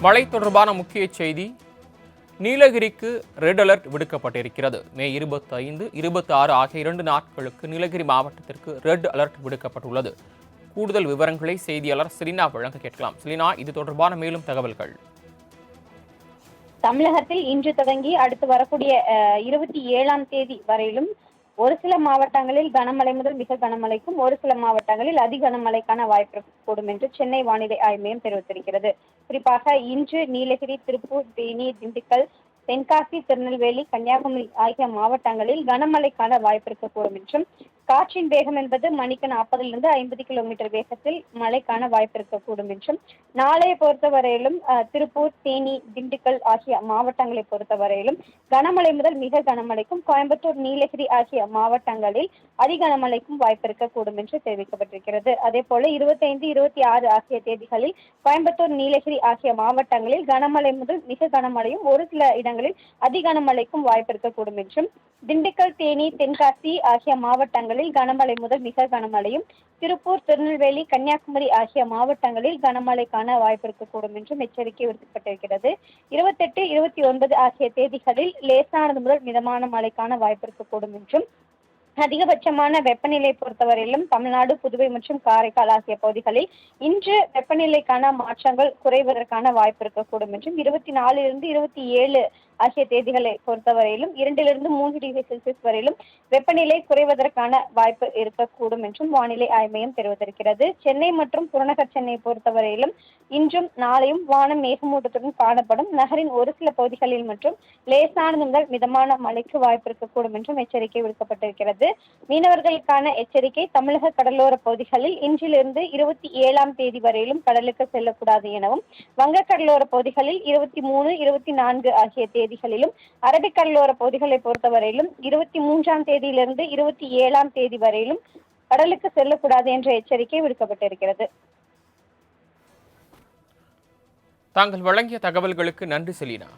மழை தொடர்பான முக்கிய செய்தி நீலகிரிக்கு ரெட் அலர்ட் விடுக்கப்பட்டிருக்கிறது. மே இருபத்தி ஐந்து இருபத்தி ஆறு ஆகிய இரண்டு நாட்களுக்கு நீலகிரி மாவட்டத்திற்கு ரெட் அலர்ட் விடுக்கப்பட்டுள்ளது. கூடுதல் விவரங்களை செய்தியாளர் செலினா வழங்க கேட்கலாம். செலினா இது தொடர்பான மேலும் தகவல்கள். தமிழகத்தில் இன்று தொடங்கி அடுத்து வரக்கூடிய அஹ், இருபத்தி ஏழாம் தேதி வரையிலும் ஒரு சில மாவட்டங்களில் கனமழை முதல் மிக கனமழைக்கும் ஒரு சில மாவட்டங்களில் அதி கனமழைக்கான வாய்ப்பு கூடும் என்று சென்னை வானிலை ஆய்வு மையம் தெரிவித்திருக்கிறது. குறிப்பாக இன்று நீலகிரி திருப்பூர் தேனி திண்டுக்கல் தென்காசி திருநெல்வேலி கன்னியாகுமரி ஆகிய மாவட்டங்களில் கனமழைக்கான வாய்ப்பு இருக்கக்கூடும் என்றும் காற்றின் வேகம் என்பது மணிக்கு நாற்பதிலிருந்து ஐம்பது கிலோமீட்டர் வேகத்தில் மழைக்கான வாய்ப்பு இருக்கக்கூடும் என்றும் நாளைய பொறுத்தவரையிலும் திருப்பூர் தேனி திண்டுக்கல் ஆகிய மாவட்டங்களை பொறுத்தவரையிலும் கனமழை முதல் மிக கனமழைக்கும் கோயம்புத்தூர் நீலகிரி ஆகிய மாவட்டங்களில் அதிகனமழைக்கும் வாய்ப்பு இருக்கக்கூடும் என்று தெரிவிக்கப்பட்டிருக்கிறது. அதே போல இருபத்தைந்து இருபத்தி ஆறு ஆகிய தேதிகளில் கோயம்புத்தூர் நீலகிரி ஆகிய மாவட்டங்களில் கனமழை முதல் மிக கனமழையும் ஒரு சில இடங்களில் அதிகனமழைக்கும் வாய்ப்பு இருக்கக்கூடும் என்றும் திண்டுக்கல் தேனி தென்காசி ஆகிய மாவட்டங்களில் மாவட்டங்களில் கனமழை முதல் மிக கனமழையும் திருப்பூர் திருநெல்வேலி கன்னியாகுமரி ஆகிய மாவட்டங்களில் கனமழைக்கான வாய்ப்பு இருக்கக்கூடும் என்றும் எச்சரிக்கை விடுக்கப்பட்டிருக்கிறது. இருபத்தெட்டு இருபத்தி ஒன்பது ஆகிய தேதிகளில் லேசானது முதல் மிதமான மழைக்கான வாய்ப்பு இருக்கக்கூடும் என்றும் அதிகபட்சமான வெப்பநிலை பொறுத்தவரையிலும் தமிழ்நாடு புதுவை மற்றும் காரைக்கால் ஆகிய பகுதிகளில் இன்று வெப்பநிலைக்கான மாற்றங்கள் குறைவதற்கான வாய்ப்பு இருக்கக்கூடும் என்றும் இருபத்தி நாலிலிருந்து இருபத்தி ஏழு ஆகிய தேதிகளை பொறுத்தவரையிலும் இரண்டிலிருந்து மூன்று டிகிரி செல்சியஸ் வரையிலும் வெப்பநிலை குறைவதற்கான வாய்ப்பு இருக்கக்கூடும் என்றும் வானிலை ஆய்வு மையம் தெரிவித்திருக்கிறது. சென்னை மற்றும் புறநகர் சென்னையை பொறுத்தவரையிலும் இன்றும் நாளையும் வானம் மேகமூட்டத்துடன் காணப்படும். நகரின் ஒரு சில பகுதிகளில் மற்றும் லேசானது முதல் மிதமான மழைக்கு வாய்ப்பு இருக்கக்கூடும் என்றும் எச்சரிக்கை விடுக்கப்பட்டிருக்கிறது. மீனவர்களுக்கான எச்சரிக்கை தமிழக கடலோர பகுதிகளில் இன்றிலிருந்து இருபத்தி ஏழாம் தேதி வரையிலும் கடலுக்கு செல்லக்கூடாது எனவும் வங்கக்கடலோர பகுதிகளில் இருபத்தி மூணு இருபத்தி நான்கு ஆகிய தேதி தேதிகளிலும் அரபிக்கடலோர பகுதிகளை பொறுத்தவரையிலும் இருபத்தி மூன்றாம் தேதியிலிருந்து இருபத்தி ஏழாம் தேதி வரையிலும் கடலுக்கு செல்லக்கூடாது என்ற எச்சரிக்கை விடுக்கப்பட்டிருக்கிறது. தாங்கள் வழங்கிய தகவல்களுக்கு நன்றி செலினா.